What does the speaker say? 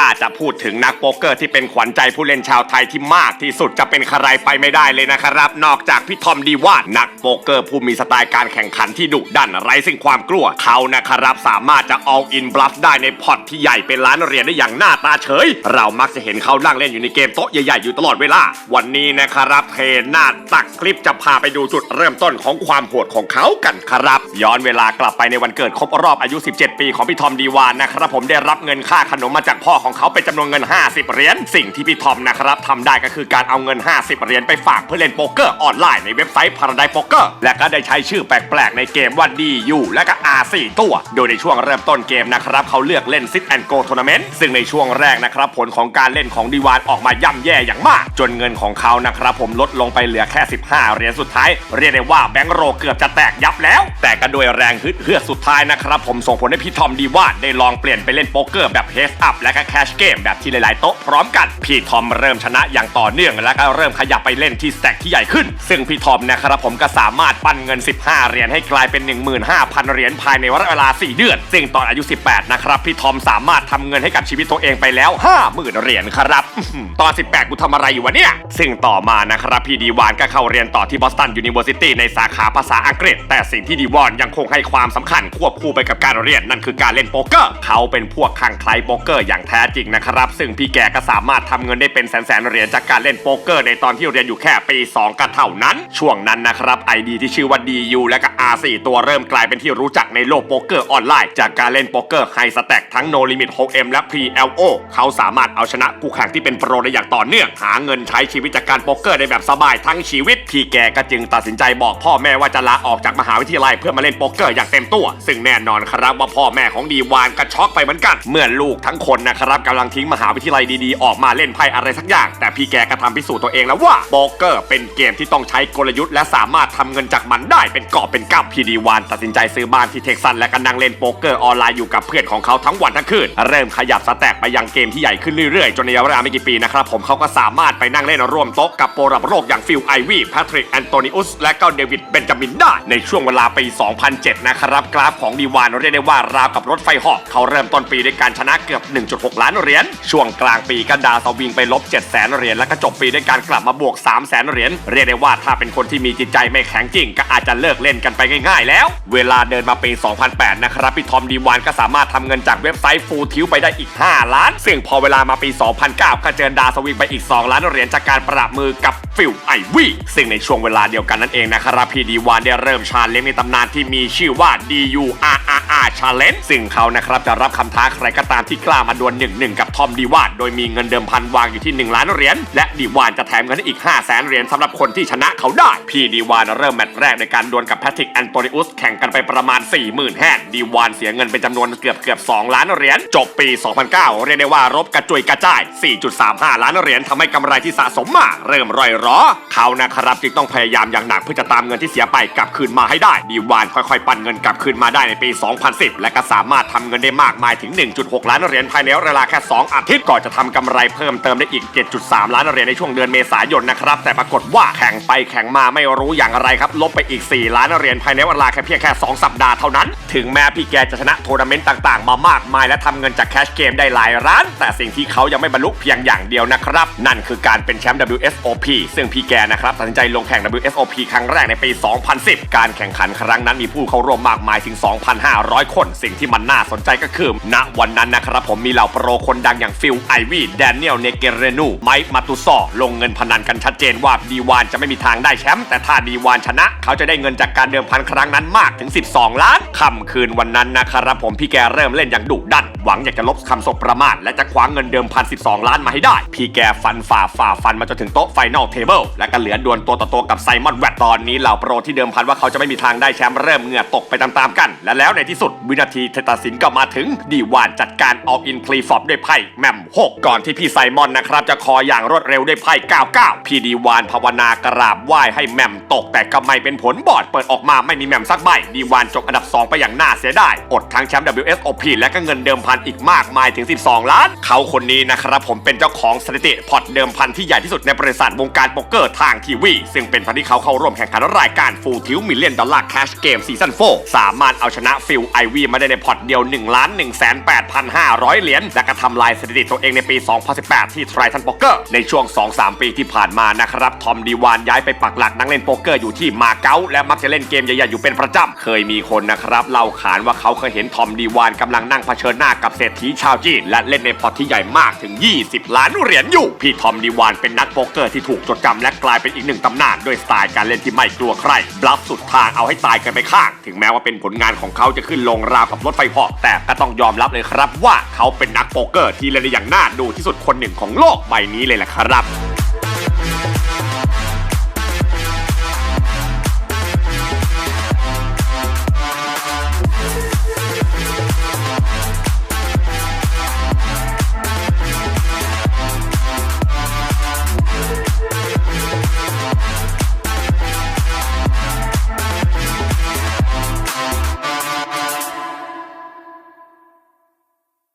ถ้าจะพูดถึงนักโป๊กเกอร์ที่เป็นขวัญใจผู้เล่นชาวไทยที่มากที่สุดจะเป็นใครไปไม่ได้เลยนะครับ นอกจากพี่ทอมดีวานนักโป๊กเกอร์ผู้มีสไตล์การแข่งขันที่ดุดันไร้ซึ่งความกลัวเขานะครับสามารถจะ all in bluff ได้ในพอตที่ใหญ่เป็นล้านเหรียญได้อย่างหน้าตาเฉย เรามักจะเห็นเขานั่งเล่นอยู่ในเกมโต๊ะใหญ่ๆอยู่ตลอดเวลา วันนี้นะครับเทหน้าตักคลิปจะพาไปดูจุดเริ่มต้นของความโหดของเขากันครับ ย้อนเวลากลับไปในวันเกิดครบรอบอายุ 17 ปีของพี่ทอมดีวานนะครับผมได้รับเงินค่าขนมมาจากพ่อของเขาเป็นจำนวนเงิน 50 เหรียญ สิ่งที่พี่ทอมนะครับทำได้ก็คือการเอาเงิน 50 เหรียญไปฝากเพื่อเล่นโป๊กเกอร์ออนไลน์ในเว็บไซต์ Paradise Poker และก็ได้ใช้ชื่อแปลกๆ ในเกมว่า DU และก็ R4 ตัว โดยในช่วงเริ่มต้นเกมนะครับเขาเลือกเล่น Sit and Go Tournament ซึ่งในช่วงแรกนะครับผลของการเล่นของดีวานออกมาย่ำแย่อย่างมาก จนเงินของเขานะครับผมลดลงไปเหลือแค่ 15 เหรียญสุดท้าย เรียกได้ว่าแบงก์โรเกือบจะแตกยับแล้ว แต่ก็ด้วยแรงฮึดเฮือกสุดท้ายนะครับผมส่งผลให้พี่ทอมดีวานได้ลองเปลี่ยนไปเล่นโป๊กเกอร์แบบเฮสอัพและก็แคชเกมแบบที่หลายๆ โต๊ะพร้อมกัน พี่ทอมเริ่มชนะอย่างต่อเนื่องและก็เริ่มขยับไปเล่นที่สแต็กที่ใหญ่ขึ้น ซึ่งพี่ทอมนะครับผมก็สามารถปั้นเงิน 15 เหรียญให้กลายเป็น 15,000 เหรียญภายในระยะเวลา 4 เดือน ซึ่งตอนอายุ 18 นะครับพี่ทอมสามารถทำเงินให้กับชีวิตตัวเองไปแล้ว 50,000 เหรียญครับตอน 18 กูทำอะไรอยู่วะเนี่ย ซึ่งต่อมานะครับพี่ดีวานก็เข้าเรียนต่อที่บอสตันยูนิเวอร์ซิตี้ในสาขาภาษาอังกฤษ แต่สิ่งที่ดีวานยังคงให้ความสำคัญควบคู่ไปกับการเรียนนั่นคือการเล่นโป๊กเกอร์ เขาเป็นพวกคลั่งไคล้โป๊กเกอร์อย่างแท้จริงนะครับ ซึ่งพี่แกก็สามารถทำเงินได้เป็นแสนๆเหรียญจากการเล่นโป๊กเกอร์ในตอนที่เรียนอยู่แค่ปี 2ก็เท่านั้น ช่วงนั้นนะครับไอดีที่ชื่อว่า DU และก็ R4 ตัวเริ่มกลายเป็นที่รู้จักในโลกโป๊กเกอร์ออนไลน์ จากการเล่นโป๊กเกอร์ไฮสแต็กทั้ง No Limit 6M และ PLO เขาสามารถเอาชนะคู่แข่งที่เป็นโปรได้อย่างต่อเนื่องหาเงินใช้ชีวิตจากการโป๊กเกอร์ได้แบบสบายทั้งชีวิตพี่แกก็จึงตัดสินใจบอกพ่อแม่ว่าจะลาออกจากมหาวิทยาลัยเพื่อมาเล่นโป๊กเกอร์อย่างเต็มตัว ซึ่งแน่นอนครับว่าพ่อแม่ของดีวานก็ช็อกไปเหมือนกันเมื่อลูกทั้งคนนะครับกำลังทิ้งมหาวิทยาลัยดีๆ ออกมาเล่นไพ่อะไรสักอย่าง แต่พี่แกก็ทำพิสูจน์ตัวเองแล้วว่าโป๊กเกอร์เป็นเกมที่ต้องใช้กลยุทธ์และสามารถทำเงินจากมันได้เป็นกอบเป็นกำพี่ดีวานตัดสินใจซื้อบ้านที่เท็กซัสและก็นั่งเล่นโป๊กเกอร์ออนไลน์อยู่กับเพื่อนของเขาทั้งวันทั้งคืนเริ่มขยับสแต็กไปยังเกมที่ใหญ่ขึ้นเรื่อยๆ จนในระยะเวลาไม่กี่ปีนะครับผมเขาก็สามารถไปนั่งเล่นร่วมโต๊ะกับโปรรับโลกอย่างฟิลไอวี่แพทริกแอนโตนิอุสและก็เดวิดเบนจามินได้ในช่วงเวลาปี 2007 นะครับกราฟของดีวานเรียกได้ว่าราวกับรถไฟหอกเขาเริ่มต้นปีด้วยการชนะเกือบ 1.6ล้านเหรียญ ช่วงกลางปีก็ดาสวิงไปลบ7 0 0 0 0เหรียญแล้วก็จบปีด้วยการกลับมาบวก 3 0 0 0 0 0เหรียญเรียกได้ว่าถ้าเป็นคนที่มีจิตใจไม่แข็งจริง ก็อาจจะเลิกเล่นกันไปง่ายๆ แล้ว เวลาเดินมาปี 2008 นะครับพี่ทอมดีวานก็สามารถทำเงินจากเว็บไซต์ฟูลทิวไปได้อีก 5 ล้าน ซึ่งพอเวลามาปี 2009 ก็เจอดาสวิงไปอีก 2 ล้านเหรียญจากการประมือกับฟิลไอวี่ซึ่งในช่วงเวลาเดียวกันนั่นเองนะครับพี่ดีวานได้เริ่มชาเลนจ์ในตำนานที่มีชื่อว่า D U R DURRR Challenge ซึ่งเขานะครับจะรับคำท้าใครก็ตามที่กล้ามาดวล1 1กับทอมดีวานโดยมีเงินเดิมพันวางอยู่ที่ 1 ล้านเหรียญและดีวานจะแถมเงินให้อีก 5 0 0แสนเหรียญสำหรับคนที่ชนะเขาได้ พี่ดีวานเริ่มแมตช์แรกในการดวลกับแพทริกแอนโตนิอุสแข่งกันไปประมาณ 40,000แฮนดีวานเสียเงินเป็นจำนวนเกือบเกือบ2 ล้านเหรียญจบปี 2009 เรียกได้ว่ารบกระจุยกระจาย 4.35 ล้านเหรียญทำให้กำไรที่สะสมมาเริ่มร่อยหรอเขานะครับจึงต้องพยายามอย่างหนักเพื่อจะตามเงินที่เสียไปกลับคืนมาให้ได้ดีวานค่อยๆ ปั่นเงินกลับคืนมาได้ในปี2010 และก็สามารถทำเงินได้มากมายถึง 1.6 ล้านเหรียญภายในเวลาแค่ 2 อาทิตย์ก่อนจะทำกำไรเพิ่มเติมได้อีก 7.3 ล้านเหรียญในช่วงเดือนเมษายนนะครับ แต่ปรากฏว่าแข่งไปแข่งมาไม่รู้อย่างไรครับ ลบไปอีก 4 ล้านเหรียญภายในเวลาแค่เพียงแค่ 2 สัปดาห์เท่านั้น ถึงแม้พี่แกจะชนะทัวร์นาเมนต์ต่างๆ มามากมายและทำเงินจากแคชเกมได้หลายล้าน แต่สิ่งที่เขายังไม่บรรลุเพียงอย่างเดียวนะครับ นั่นคือการเป็นแชมป์ WSOP ซึ่งพี่แกนะครับตัดสินใจลงแข่ง WSOP ครั้งแรกในปี 2010 การแข่งขันครั้งนั้นมีผู้เข้าร่วมมากมายถึง2,500 คน สิ่งที่มันน่าสนใจก็คือ ณวันนั้นนะครับผมมีเหล่าโปรคนดังอย่างฟิลไอวี่แดเนียลเนเกเรนูไมค์มาตุซอลงเงินพนันกันชัดเจนว่าดีวานจะไม่มีทางได้แชมป์แต่ถ้าดีวานชนะ เขาจะได้เงินจากการเดิมพันครั้งนั้นมากถึง 12 ล้านค่ำคืนวันนั้นนะครับผมพี่แกเริ่มเล่นอย่างดุดัน หวังอยากจะลบคำสบประมาทและจะคว้าเงินเดิมพัน12 ล้านมาให้ได้ พี่แกฟันฝ่าฝ่าฟันมาจนถึงโต๊ะไฟนอลเทเบิลและก็เหลือดวลตัวต่อตัวกับไซมอนแวตตอนนี้เหล่าโปรที่เดิมพันว่าเขาจะไม่มีทางได้แชมป์เริ่มเหงื่อตกไปตามๆกัน และแล้วในที่สุด วินาทีตัดสินก็มาถึง ดีวานจัดการออ l อินพลีฟอปด้วยไพ่แมม6ก่อนที่พี่ไซมอนนะครับ จะคออย่างรวดเร็วด้วยไพ่99 พี่ดีวานภาวนากราบไหว้ให้แมมตก แต่ก็ไม่เป็นผลบอดเปิดออกมาไม่มีแมมสักใบดีวานจบอันดับ 2 ไปอย่างน่าเสียดายอดทั้งแชมป์ WSOP และก็เงินเดิมพันอีกมากมายถึง 12 ล้าน เขาคนนี้นะครับผมเป็นเจ้าของสถิติพอร์ตเดิมพันที่ใหญ่ที่สุดในบริษัทวงการโป๊กเกอร์ทางทีวีซึ่งเป็นพันที่เขาเข้าร่วมแข่งขันรายการฟูลทิวมิลเลนดอลลาร์แคชเกมซีซั่น4สามารถเอาชนะฟิลไอวีมาได้ในพอร์ตเดียว1ล้าน1 8 5 0 0 เหรียญ และก็ทำลายสถิติตัวเองในปี 2018 ที่ทร i ทันโป๊กเกอร์ ในช่วง 2-3 ปีที่ผ่านมานะครับ ทอมดีวานย้ายไปปักหลักนั่งเล่นโป๊กเกอร์อยู่ที่มาเก๊าและมักจะเล่นเกมใหญ่ๆอยู่เป็นประจำ เคยมีคนนะครับเล่าขานว่าเขาเคยเห็นทอมดีวานกำลังนั่งเผชิญหน้ากับเศรษฐีชาวจีนและเล่นในพอร์ตที่ใหญ่มากถึง 20 ล้านเหรียญอยู่ พี่ทอมดีวานเป็นนักโป๊กเกอร์ที่ถูกจดจำและกลายเป็นอีกหนึ่งตำนานด้วยสไตล์การเล่นที่ไม่กลัวใครบลัฟสุดทางเอาให้ตายกันไปข้าง ถึงแม้ว่าเป็นผลงานของเขาจะขึ้นลงราวกับรถไฟเหาะแต่ก็ต้องยอมรับเลยครับว่าเขาเป็นนักโป๊กเกอร์ที่เล่นได้อย่างน่าดูที่สุดคนหนึ่งของโลกใบนี้เลยแหละครับ